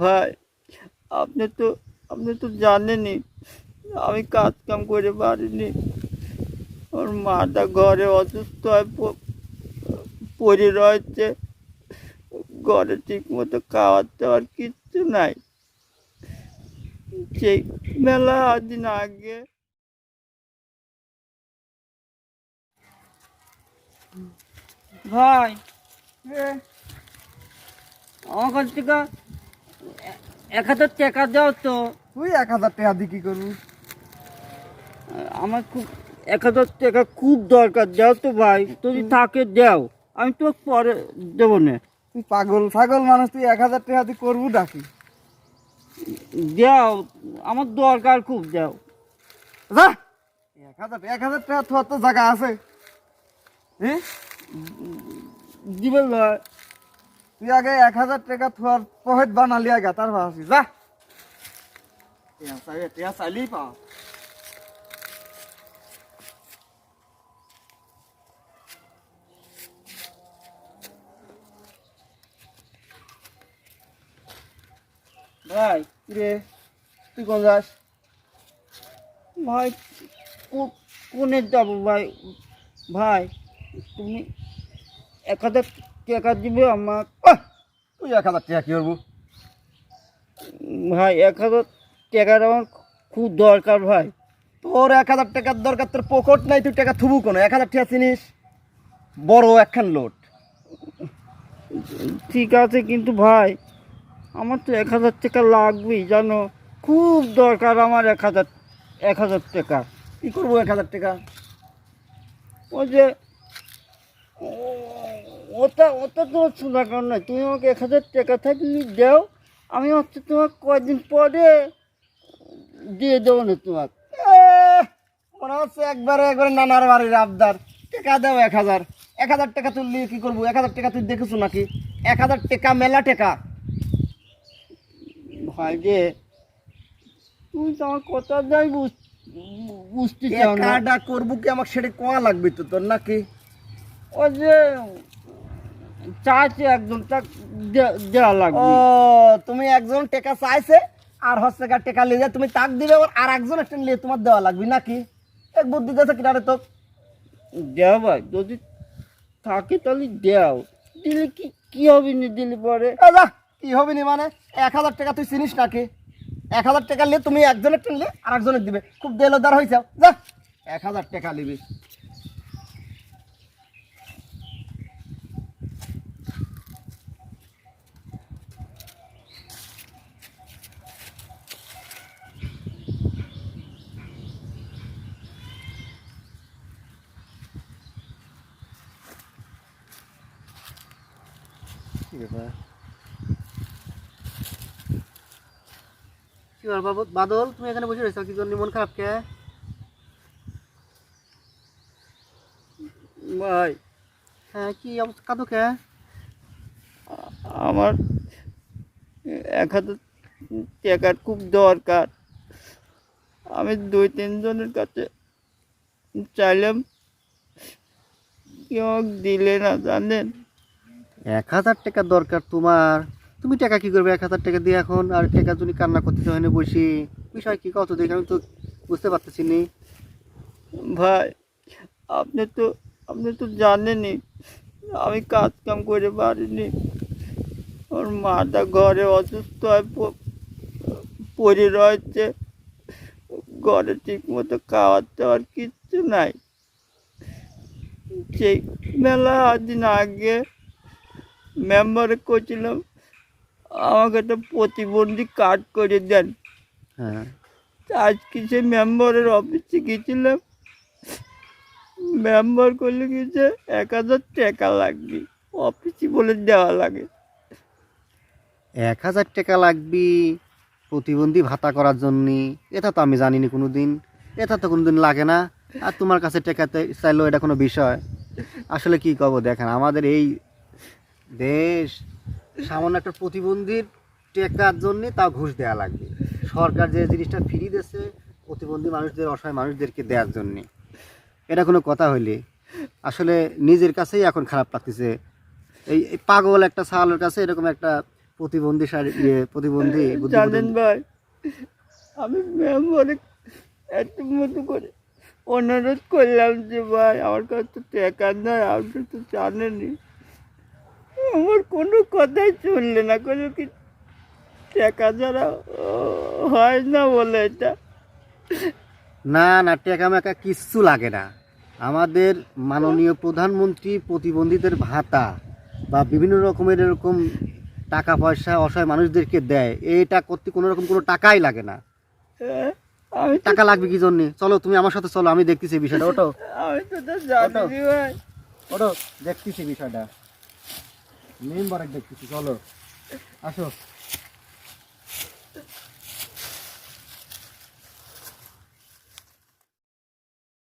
ভাই, আপনি তো আপনি তো জানেনই, আমি কাজ কাম করে পারিনি ওর মাটা ঘরে অসুস্থ হয় পড়ে রয়েছে। ঘরে ঠিক মতো খাওয়ার দাওয়ার কিচ্ছু নাই। সেই মেলা দিন আগে ভাই আমার কাছ থেকে এক হাজার টাকা দাও তো। তুই এক হাজার টাকা দিয়ে কি করবি? আমার খুব এক হাজার টাকা খুব দরকার দাও তো ভাই। যদি থাকে দাও। আমি তো পরে দেবো না। তুই পাগল পাগল মানুষ তুই এক হাজার টাকা দিয়ে করব ডাকি দাও আমার দরকার খুব দাও। যা। এক হাজার এক হাজার টাকা তো জায়গা আছে। হ্যাঁ? দিবে লয় তুই আগে এক হাজার টাকা তোর পহেট বানালি আগে, তার ভাবছি যা। টিয়া চাইলে টিয়া চাইলেই পাও। ভাই রে তুই কোন যাস? ভাই, কো- কোনে যাব, ভাই? ভাই, তুমি এক হাজার টাকা দিবে আমার তুই এক হাজার টাকা কি করব? ভাই এক হাজার টাকার আমার খুব দরকার ভাই। তোর এক হাজার টাকার দরকার তোর পকেট নাই তুই টাকা থুবু কোনো? এক হাজার টাকা চিনিস? বড় একখান লোড ঠিক আছে কিন্তু ভাই আমার তো এক হাজার টাকা লাগবেই জানো? খুব দরকার আমার এক হাজার এক হাজার টাকা কি করব এক হাজার টাকা ওই যে ওটা ওটা তোমার শোনা কারণ নয়। তুমি আমাকে এক হাজার টাকা থাকলে দাও আমি হচ্ছে তোমার কয়েকদিন পরে দিয়ে দেবো না তোমার মনে হচ্ছে একবারে একবারে নানার বাড়ির আবদার। টাকা দাও এক হাজার। এক হাজার টাকা তুললি কি করব? এক হাজার টাকা তুই দেখেছ নাকি? এক হাজার টাকা মেলা টাকা। ভাই যে তুমি তো আমার কথা যাই বুঝ- বুঝতে চাও না। করব কি? আমাকে সেটা কোয়া লাগবে তো তোর নাকি? ওই যে চাইছে একজন দেওয়া ও লাগবে। তুমি একজন টাকা চাইছে আর হচ্ছে টাকা নিয়ে যায় তুমি তাক দিবে আর একজন একটা নিয়ে তোমার দেওয়া লাগবে নাকি? এক বুদ্ধি দিয়েছে কিনারে তো দেও ভাই যদি থাকে তাহলে দেও দিলে কি কি হবে না দিলে পরে? কি হবে নি মানে? এক হাজার টাকা তুই চিনিস নাকি? এক হাজার টাকা নিয়ে তুমি একজনের কিনলে আর একজনের দিবে। খুব দেলদার হয়েছে যা। এক হাজার টাকা নিবি কি বাদল তুমি এখানে বসে রয়েছো? কি জন্য মন খারাপ কে? ভাই হ্যাঁ কি অবস্থা? কাঁদো কে? আমার এক টাকার খুব দরকার। আমি দুই তিনজনের কাছে চাইলাম কেউ দিলে না জানেন? এক হাজার টাকা দরকার তোমার। তুমি টাকা কি করবে এক হাজার টাকা দিয়ে এখন? আর টাকা যদি কান্না করতে হয় না বসি, বিষয় কি? কত দেখে আমি তো বুঝতে পারতেছি নি। ভাই, আপনি তো আপনি তো জানেনই, আমি কাজ কাম করে পারিনি ওর মাটা ঘরে অসুস্থ হয় পড়ে রয়েছে। ঘরে ঠিক মতো খাওয়ার দাওয়ার কিচ্ছু নাই। সেই মেলা দিন আগে মেম্বারে করছিলাম আমাকে তো প্রতিবন্ধী কার্ড করে দেন। হ্যাঁ। আজকে সে মেম্বারের অফিসে গেছিলাম। মেম্বার করলে গেছে এক হাজার টাকা লাগবে অফিসে বলে দেওয়া লাগে। এক হাজার টাকা লাগবে প্রতিবন্ধী ভাতা করার জন্য? এটা তো আমি জানিনি কোনো দিন এটা তো কোনো দিন লাগে না। আর তোমার কাছে টাকা চাই- চাইলেও এটা কোনো বিষয়। আসলে কি কব দেখেন আমাদের এই দেশ সামান্য একটা প্রতিবন্ধীর টেকার জন্য তাও ঘুষ দেওয়া লাগবে। সরকার যে জিনিসটা ফ্রি দিচ্ছে প্রতিবন্ধী মানুষদের অসহায় মানুষদেরকে দেওয়ার জন্যে। এটা কোনো কথা হইলে? আসলে নিজের কাছেই এখন খারাপ লাগতেছে। এই পাগল একটা সালের কাছে এরকম একটা প্রতিবন্ধী শারী- ইয়ে প্রতিবন্ধী জানেন ভাই আমি মেম্বারে একটু মতো করে অনুরোধ করলাম যে ভাই আমার কাছে তো টাকা নয় আপনি তো জানেনই। আমার কোনো কথাই চললে না কোনো কি টাকা ছাড়া ও, হয় না বলে এটা। না না টেকা মেকা কিচ্ছু লাগে না। আমাদের মাননীয় প্রধানমন্ত্রী প্রতিবন্ধীদের ভাতা বা বিভিন্ন রকমের এরকম টাকা পয়সা অসহায় মানুষদেরকে দেয় এটা করতে কোনো রকম কোনো টাকাই লাগে না। আমি টাকা লাগবে কি জন্য? চলো তুমি আমার সাথে চলো আমি দেখতেছি বিষয়টা ওটো ওটো দেখতেছি বিষয়টা। মেম্বারে দেখতেছি চলো। আসো।